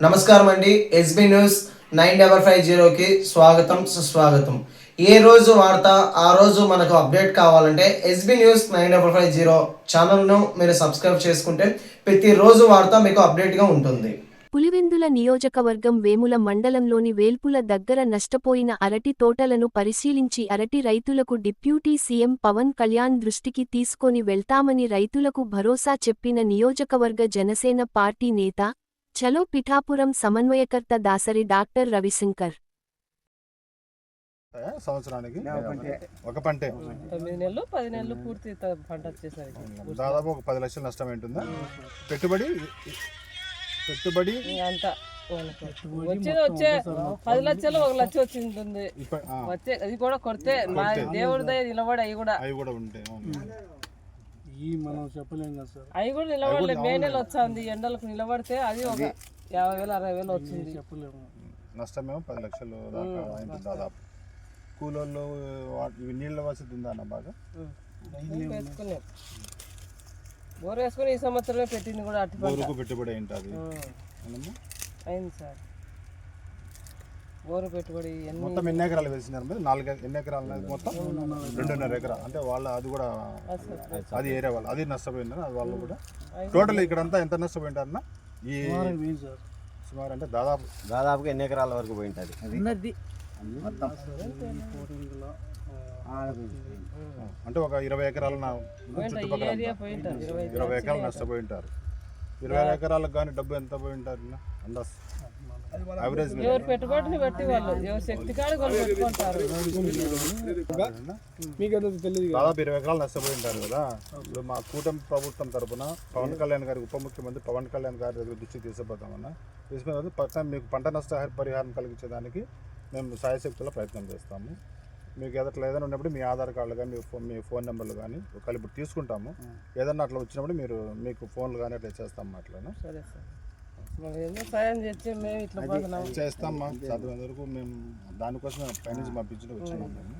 నమస్కారం అండి SB news nine double five జీరోకి స్వాగతం సుస్వాగతం. ఏ రోజు వార్త ఆ రోజు మనకు అప్డేట్ కావాలంటే SB news nine double five zero ఛానల్ను మీరు సబ్స్క్రైబ్ చేసుకుంటే ప్రతిరోజు వార్త మీకు అప్డేట్గా ఉంటుంది. పులివెందుల నియోజకవర్గం వేముల మండలంలోని వేల్పుల దగ్గర నష్టపోయిన అరటి తోటలను పరిశీలించి అరటి రైతులకు డిప్యూటీ సీఎం పవన్ కళ్యాణ్ దృష్టికి తీసుకొని వెళ్తామని రైతులకు భరోసా చెప్పిన నియోజకవర్గ జనసేన పార్టీ నేత చలో పిఠాపురం సమన్వయకర్త దాసరి డాక్టర్ రవిశంకర్. సంవత్సరానికి? ఒక పంటే. తొమ్మిది నెలలు పది నెలలు పూర్తి పంట వచ్చేసరికి. దాదాపు ఒక పది లక్షల నష్టం ఏంటుందా పెట్టుబడి? పెట్టుబడి? అంతా. వచ్చేది వచ్చే పది లక్షలు ఒక లక్ష వచ్చింది వచ్చే అది కూడా కొడితే మా దేవుడి దయ నిలబడి అవి కూడా. అవి కూడా ఉంటాయి. ఈ మనం చెప్పలేం కదా సార్. అవి కూడా నిలబడలే మే నెల వచ్చింది ఎండలకు నిలబడితే అది ఒక యాభై వేలు అరవై వేలు వచ్చింది. చెప్పలేము. నష్టమేమో పది లక్షలు దాకా అయింది దాదాపు. కూలోళ్ళు వా- ఇవి నీళ్ళ వసతి ఉందా అన్న బాగా? బోర్ వేసుకున్నాం బోర్ వేసుకుని ఈ సంవత్సరమే పెట్టింది కూడా బోరుకు పెట్టుబడి ఏంటది ఉం. అయింది సార్. బోరు పెట్టుబడి ఎన్ని మొత్తం ఎన్ని ఎకరాలు వేసినారు మీరు? నాలుగు ఎన్ని ఎకరాలు మొత్తం రెండున్నర ఎకరా. అంటే వాళ్ళ అది కూడా అది ఏరియా వాళ్ళు అది నష్టపోయిందని అది వాళ్ళు కూడా. టోటల్ ఇక్కడంతా ఎంత నష్టపోయింటారన్న? ఈ సుమారు అంటే దాదాపు దాదాపుగా ఎన్ని ఎకరాల వరకు పోయింటుంది? అంటే ఒక ఇరవై ఎకరాల నా చుట్టుపక్కల ఇరవై ఇరవై ఎకరాలు నష్టపోయి ఉంటారు ఇరవై ఎకరాలకు కానీ డబ్బు ఎంత పోయి ఉంటారు అన్న? అందాస్. యావరేజ్. ఎవరు పెట్టుబడిని బట్టి వాళ్ళు ఎవరు శక్తి కాడ వాళ్ళు పెట్టుకుంటారు. దాదాపు ఇరవై ఎకరాలు నష్టపోయి ఉంటారు కదా. ఇప్పుడు మా కూటమి ప్రభుత్వం తరపున పవన్ కళ్యాణ్ గారి ఉప ముఖ్యమంత్రి పవన్ కళ్యాణ్ గారి దగ్గర దృష్టికి తీసుకుపోతామన్నా. తీసుకున్న తర్వాత పక్కన మీకు పంట నష్ట పరిహారం కలిగించేదానికి మేము సాయశక్తుల ప్రయత్నం చేస్తాము. మీకు ఏదట్లా ఏదైనా ఉన్నప్పుడు మీ ఆధార్ కార్డులు కానీ మీ ఫోన్ మీ ఫోన్ నెంబర్లు కానీ ఒకవేళ ఇప్పుడు తీసుకుంటాము. ఏదన్నా అట్లా వచ్చినప్పుడు మీరు మీకు ఫోన్లు కానీ అట్లా చేస్తాం అట్లా సరే సార్. మరి ఏదో సాయం చేసి మేము ఇట్లా పోతున్నాం. చేస్తాం మా చదివేంత వరకు మేము దానికోసం పైనుంచి పంపించడం వచ్చినాం మేము?